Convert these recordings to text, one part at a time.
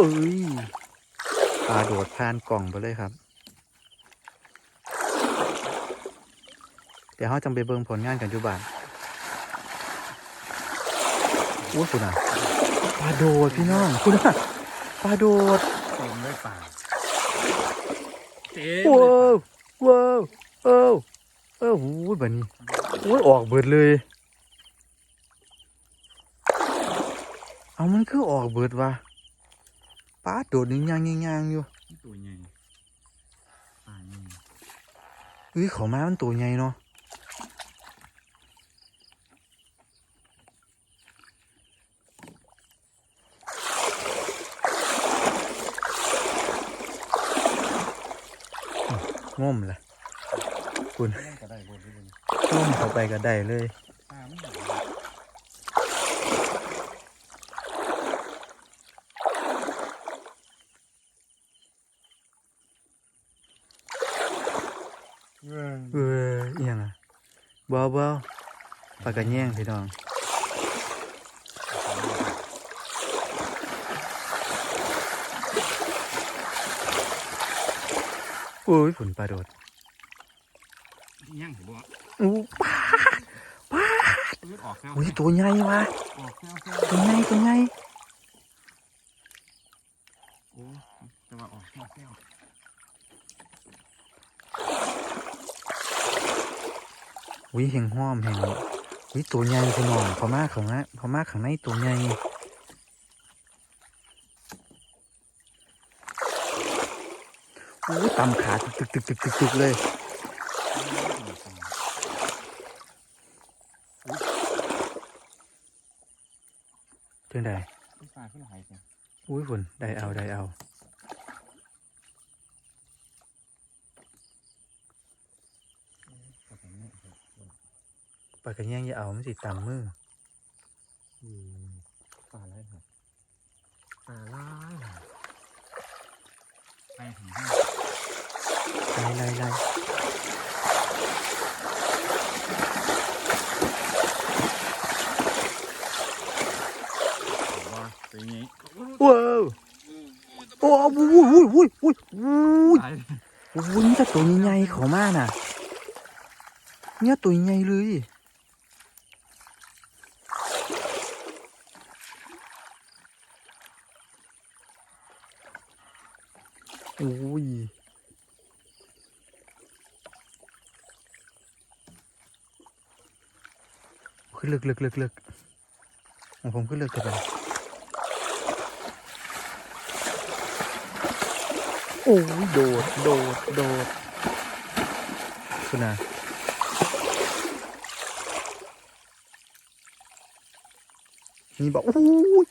อ้ยปลาโดดผ่านกล่องไปเลยครับ เดี๋ยวเขาจังไปเบิ่งผลงานกันอยู่บ้านโอ้ยคุณอะปลาโดดพี่น้องคุณอะปลาโดดเต็มด้วยป่าเต็มว้าวว้าวเอ้าเอ้าโอ้ยแบบนี้โอ้ยออกเบิดเลย เอามันคือออกเบิดวะ ปลาโดดยิงยางยิงยางอยู่ตัวใหญ่ป่าใหญ่เฮ้ยเขามามันตัวใหญ่เนาะง่มเลยคุณเล่นก็ได้บนที่บนง่มเข้าไปก็ได้เลย ป่าไม่ใหญ่ เว้ยเอออหยังอะเบาเบาปากกระแย่งพี่น้องโอ้ยฝนปลาโดดย่างเห็นบ่อู้ปลาปื้ดออกแซวอุ้ยตัวใหญ่วะออกแซวแซวตัวใหญ่ตัวใหญ่ โอ้จะว่าออกแซวแซว อุ้ยแห่งห้อมแห่งอุ้ยตัวใหญ่พี่น้องพม่าข้างหน้าพม่าข้างในตัวใหญ่อู้ตำขาตึกตึกตึกตึกตึกตึกเลยเท่งใดป่าขึ้นหายไปอุ้ยฝนได้เอาได้เอา ปากกระแย่งอย่าเอามันสิตำมืออืมป่าไรครับป่าล่ายไปถึงห้าไล่ไล่ไล่ว่าเป็นไงว้าวโอ้วุ้ยวุ้ยวุ้ยวุ้ยวุ้ยตายวุ้ยนี่ถ้าตัวใหญ่ๆเขามาน่ะเนี่ยตัวใหญ่เลย โอ้ยขึ้นลึกลึกลึกลึกผมขึ้นลึกกันไปโอ้ยโดด โดด โดดคุณนะนี่บอกอุ้ย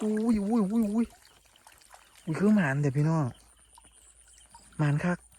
อุ้ยอุ้ยอุ้ยอุ้ยอุ้ยคือหมานเดี๋ยวพี่น้อง มานคัก